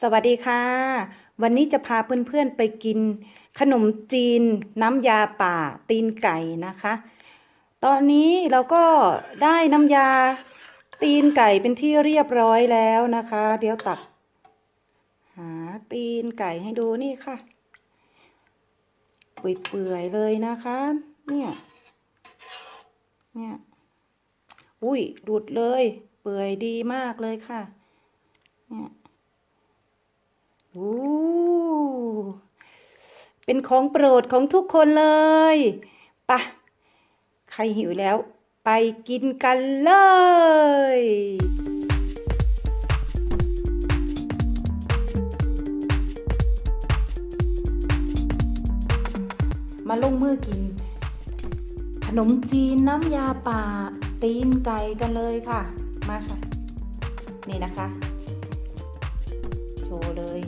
สวัสดีค่ะ วันนี้จะพาเพื่อนๆไปกิน ขนมจีนน้ำยาป่าตีนไก่นะคะ ตอนนี้เราก็ได้น้ำยาตีนไก่เป็นที่เรียบร้อยแล้วนะคะ เดี๋ยวตัก หาตีนไก่ให้ดูนี่ค่ะเปื่อยๆเลยนะคะ เนี่ยเนี่ยอุ้ยดุดเลย เปื่อยดีมากเลยค่ะ เนี่ยโอ้ เป็นของโปรดของทุกคนเลยปะใครหิวแล้ว ไปกินกันเลยมาลงมือกิน ขนมจีนน้ำยาป่า ตีนไก่กันเลยค่ะ มาค่ะ นี่นะคะ โชว์เลย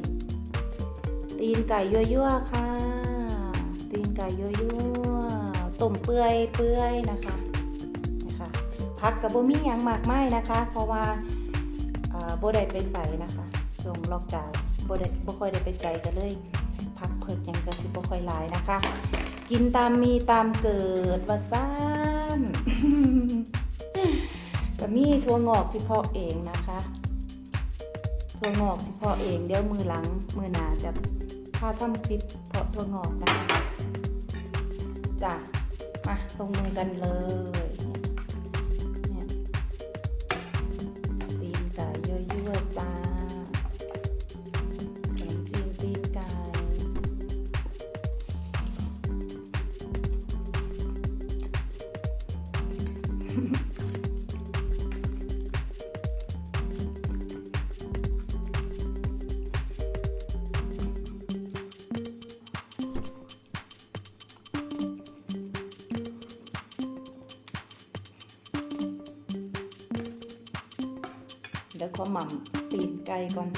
ตีนไก่ยั่วๆค่ะ ตีนไก่ยั่วๆต้มเปื่อยเปื่อยนะคะนะคะพักกับโบมีหยังมากไม้นะคะ เพราะว่าเอ่อบ่ได้ไปใส่นะคะช่วงล็อกดาวน์บ่ได้บ่ค่อยได้ไปใส่กันเลย พักเพิดยังก็สิบ่ค่อยหลายนะคะ กินตามมีตามเกิดว่าซ่านก็มีถั่วงอกที่พาะเองนะคะถั่วงอกที่พาะเองเดี๋ยวมือหลังมือหนาจะพาทำคลิปเพาะถั่วงอกนะคะ จ้ะมาลงมือกันเลย เดี๋ยวขอหม่ำตีนไก่ก่อน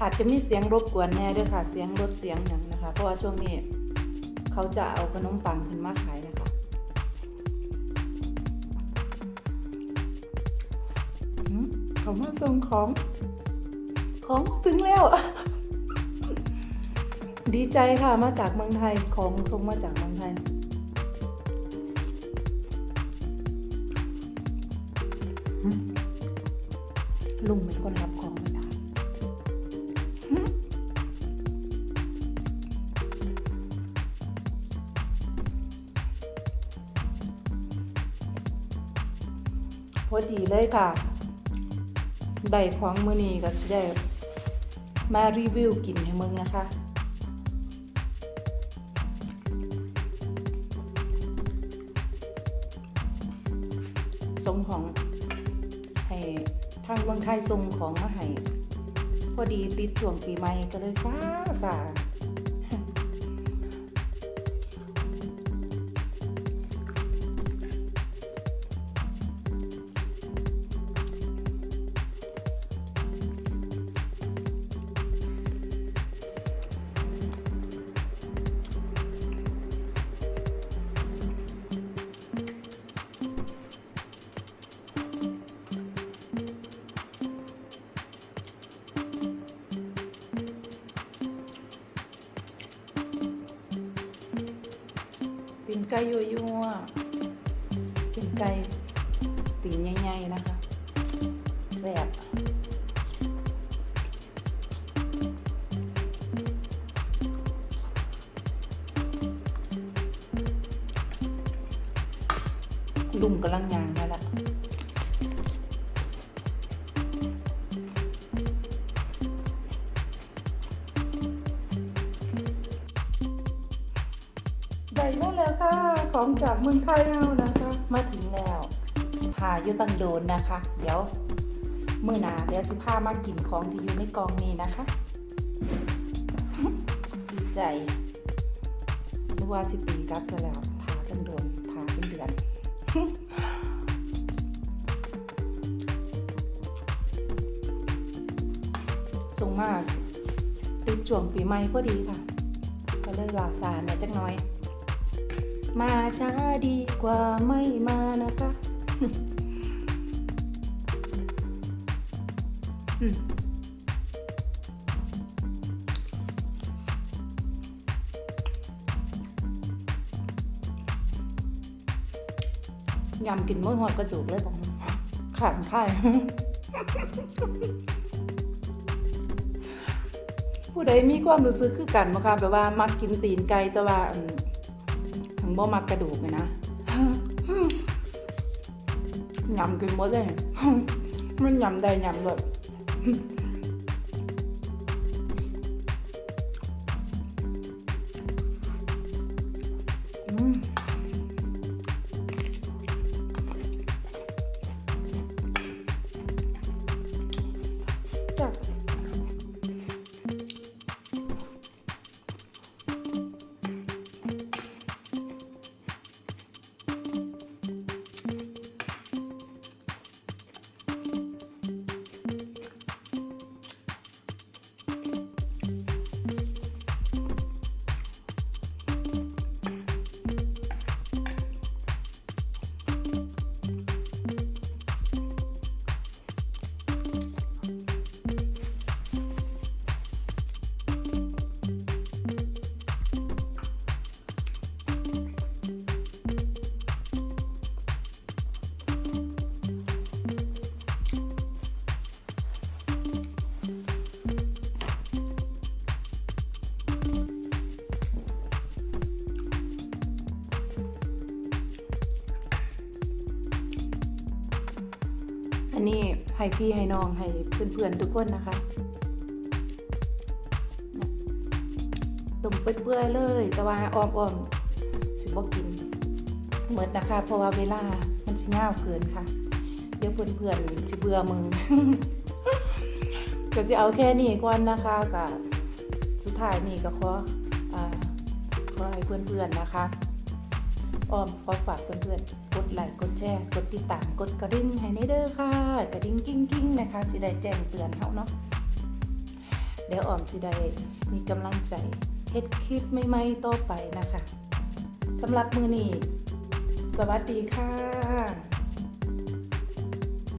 อาจจะมีเสียงรบกวนแน่ด้วยค่ะ เสียงรถเสียงอย่างนะคะ เพราะว่าช่วงนี้เขาจะเอาขนมปังขึ้นมาขายนะคะหืมเขามาส่งของ ของถึงแล้ว ดีใจค่ะ มาจากเมืองไทย ของส่งมาจากเมืองไทยหืมลุงเป็นคนรับของ อดีเลยค่ะ ได้ของมือนี้ก็จะได้มารีวิวกินให้มึงนะคะส่งของให้ทางเมืองไทยส่งของมาให้พอดีติดช่วงปีใหม่ก็เลยซาซา ตีนไก่ยั่วยั่วๆตีนไก่ตีนใหญ่ๆนะคะแบบลุงกำลังยางค่ะ ของจากเมืองไทยเอานะคะ มาถึงแล้วถ่ายอยู่ตังโดนนะคะ เดี๋ยวเมื่อหนาเดี๋ยวสิพามากินของที่อยู่ในกล่องนี้นะคะดีใจนึกว่าสิปีกลับซะแล้วทากันโดนทาเป็นเดือนส่งมากติดช่วงปีใหม่พอดีค่ะ ก็เลยลาสารเนี่ยจักน้อย มาช้าดีกว่าไม่มานะคะ ยำกินมื้อหอดกระจุกเลยผมขาดค่ายผู้ใดมีความรู้สึกคือกันบ่คะแบบว่ามักกินตีนไก่แต่ว่า บ่มักกระดูกเลยนะยำกินหมดเลยมันยำได้ยำแบบ อันนี้ให้พี่ให้น้องให้เพื่อนๆทุกคนนะคะตุ่มเปื่อยๆเลย แต่ว่าอ้อมๆสิบ่กินเหมือนนะคะ เพราะว่าเวลามันสิยาวเกินค่ะ เดี๋ยวเพื่อนๆสิเบื่อมึงก็จะเอาแค่นี้ก่อนนะคะกับสุดท้ายนี่ก็ขออ่าขอให้เพื่อนๆนะคะอ้อมขอฝากเพื่อนๆกดไลค์กดแชร์ กดติดตาม กดกระดิ่งให้ในเด้อค่ะ กระดิ่งกิ้งกิ้งนะคะสิได้แจ้งเตือนเขาเนาะเดี๋ยวออมสิได้มีกำลังใจเฮ็ดคลิปใหม่ๆต่อไปนะคะสำหรับมือนี้สวัสดีค่ะ